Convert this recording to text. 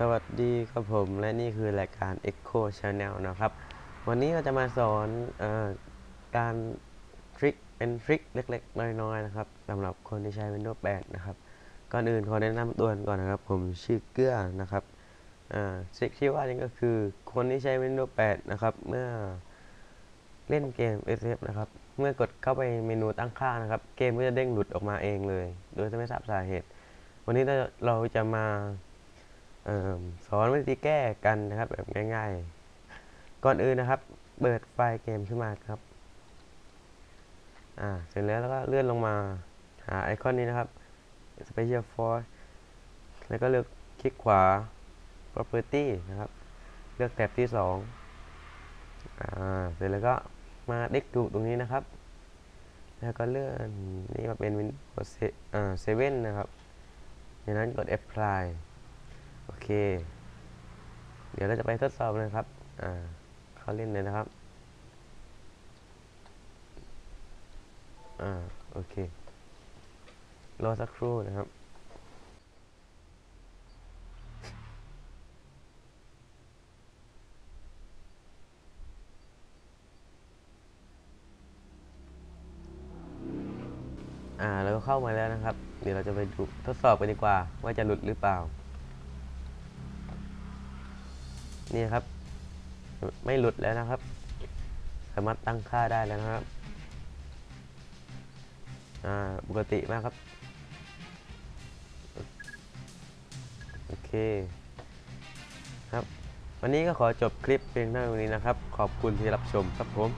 กัสดีครับผมและนี่คือรายการ Echo Channel นะครับ วันนี้เราจะมาสอนออการทริคเป็นทริคเล็ก ๆ น้อยๆนะครับสำหรับคนที่ใช้ Windows 8 นะครับ ก่อนอื่นขอแนะนำตัวก่อนนะครับ ผมชื่อเกื้อนะครับทริคที่ว่านี่ก็คือคนที่ใช้ Windows 8 นะครับ เมื่อเล่นเกม SF นะครับ เมื่อกดเข้าไปเมนูตั้งค่านะครับ เกมก็จะเด้งหลุดออกมาเองเลย โดยที่ไม่ทราบสาเหตุ วันนี้เราจะมา สอนวิธีแก้กันนะครับ แบบง่าย ๆ ก่อนอื่นนะครับ เปิดไฟล์เกมขึ้นมาครับ อ่า เสร็จแล้วแล้วก็เลื่อนลงมาหาไอคอนนี้นะครับ Special Force แล้วก็เลือกคลิกขวา Property นะครับ เลือกแท็บที่ 2 อ่า เสร็จแล้วก็มาเด็กถูตรงนี้นะครับ แล้วก็เลื่อนนี่มาเป็น Windows อ่า7นะครับจากนั้นกด Apply โอเค เดี๋ยวเราจะไปทดสอบนะครับ อ่าเขาเล่นเลยนะครับ อ่า โอเค รอสักครู่นะครับอ่าแล้วก็เข้ามาแล้วนะครับ เดี๋ยวเราจะไปดูทดสอบกันดีกว่า ว่าจะหลุดหรือเปล่า นี่ครับ ไม่หลุดแล้วนะครับ สามารถตั้งค่าได้แล้วนะครับอ่าปกติมากครับ โอเคครับ วันนี้ก็ขอจบคลิปเพียงเท่านี้นะครับ ขอบคุณที่รับชมครับผม